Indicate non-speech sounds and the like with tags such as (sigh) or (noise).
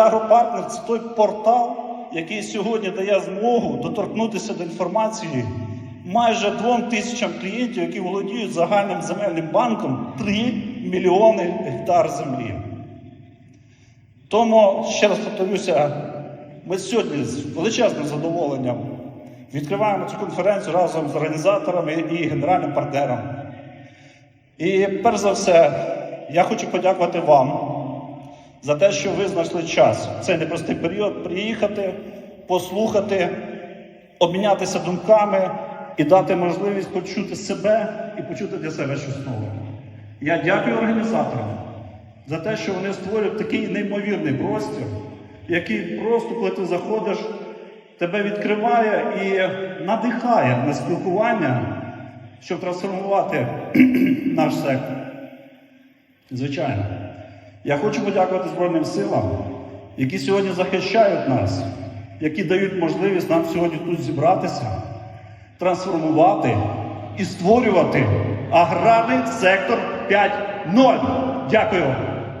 Агропартнер це той портал, який сьогодні дає змогу доторкнутися до інформації майже двом тисячам клієнтів, які володіють загальним земельним банком 3 мільйони гектар землі. Тому ще раз повторюся, ми сьогодні з величезним задоволенням відкриваємо цю конференцію разом з організаторами і генеральним партнером. І перш за все, я хочу подякувати вам за те, що ви знайшли час в цей непростий період приїхати, послухати, обмінятися думками і дати можливість почути себе і почути для себе щось нове. Я дякую організаторам за те, що вони створюють такий неймовірний простір, який просто, коли ти заходиш, тебе відкриває і надихає на спілкування, щоб трансформувати (clears throat) наш сектор. Звичайно. Я хочу подякувати Збройним силам, які сьогодні захищають нас, які дають можливість нам сьогодні тут зібратися, трансформувати і створювати аграрний сектор 5.0. Дякую.